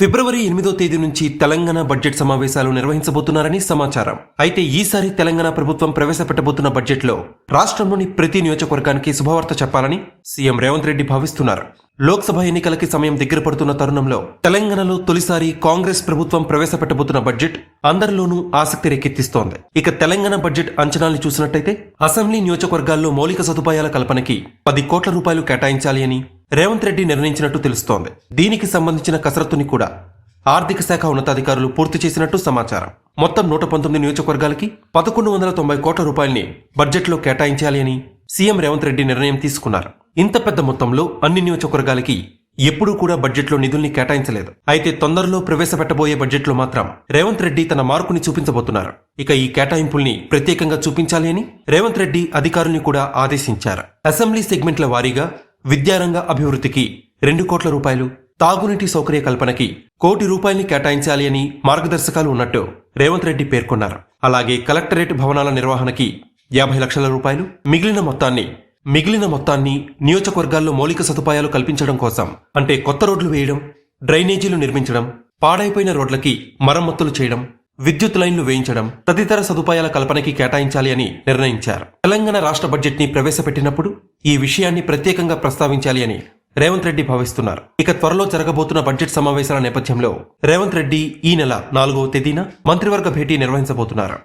ఫిబ్రవరి ఎనిమిదో తేదీ నుంచి తెలంగాణ బడ్జెట్ సమావేశాలు నిర్వహించబోతున్నారని సమాచారం. అయితే ఈసారి తెలంగాణ ప్రభుత్వం ప్రవేశపెట్టబోతున్న బడ్జెట్లో రాష్ట్రంలోని ప్రతి నియోజకవర్గానికి శుభవార్త చెప్పాలని సీఎం రేవంత్ రెడ్డి భావిస్తున్నారు. లోక్సభ ఎన్నికలకి సమయం దగ్గర పడుతున్న తరుణంలో తెలంగాణలో తొలిసారి కాంగ్రెస్ ప్రభుత్వం ప్రవేశపెట్టబోతున్న బడ్జెట్ అందరిలోనూ ఆసక్తి రేకెత్తిస్తోంది. ఇక తెలంగాణ బడ్జెట్ అంచనాల్ని చూసినట్టయితే అసెంబ్లీ నియోజకవర్గాల్లో మౌలిక సదుపాయాల కల్పనకి పది కోట్ల రూపాయలు కేటాయించాలి అని రేవంత్ రెడ్డి నిర్ణయించినట్టు తెలుస్తోంది. దీనికి సంబంధించిన కసరత్తుని కూడా ఆర్థిక శాఖ ఉన్నతాధికారులు పూర్తి చేసినట్టు సమాచారం. మొత్తం నూట పంతొమ్మిది నియోజకవర్గాలకి పదకొండు వందల తొంభై కోట్ల రూపాయల్ని బడ్జెట్లో కేటాయించాలి అని సీఎం రేవంత్ రెడ్డి నిర్ణయం తీసుకున్నారు. ఇంత పెద్ద మొత్తంలో అన్ని నియోజకవర్గాలకి ఎప్పుడూ కూడా బడ్జెట్లో నిధుల్ని కేటాయించలేదు. అయితే తొందరలో ప్రవేశపెట్టబోయే బడ్జెట్లో మాత్రం రేవంత్ రెడ్డి తన మార్కుని చూపించబోతున్నారు. ఇక ఈ కేటాయింపుల్ని ప్రత్యేకంగా చూపించాలి అని రేవంత్ రెడ్డి అధికారుల్ని కూడా ఆదేశించారు. అసెంబ్లీ సెగ్మెంట్ల వారీగా విద్యారంగ అభివృద్ధికి రెండు కోట్ల రూపాయలు తాగునీటి సౌకర్య కల్పనకి కోటి రూపాయల్ని కేటాయించాలి అని మార్గదర్శకాలు ఉన్నట్టు రేవంత్ రెడ్డి పేర్కొన్నారు. అలాగే కలెక్టరేట్ భవనాల నిర్వహణకి యాభై లక్షల రూపాయలు మిగిలిన మొత్తాన్ని మిగిలిన మొత్తాన్ని నియోజకవర్గాల్లో మౌలిక సదుపాయాలు కల్పించడం కోసం అంటే కొత్త రోడ్లు వేయడం డ్రైనేజీలు నిర్మించడం పాడైపోయిన రోడ్లకి మరమ్మతులు చేయడం విద్యుత్ లైన్లు వేయించడం తదితర సదుపాయాల కల్పనకి కేటాయించాలి అని నిర్ణయించారు. తెలంగాణ రాష్ట్ర బడ్జెట్ని ప్రవేశపెట్టినప్పుడు ఈ విషయాన్ని ప్రత్యేకంగా ప్రస్తావించాలి అని రేవంత్ రెడ్డి భావిస్తున్నారు. ఇక త్వరలో జరగబోతున్న బడ్జెట్ సమావేశాల నేపథ్యంలో రేవంత్ రెడ్డి ఈ నెల నాలుగవ తేదీన మంత్రివర్గ భేటీ నిర్వహించబోతున్నారు.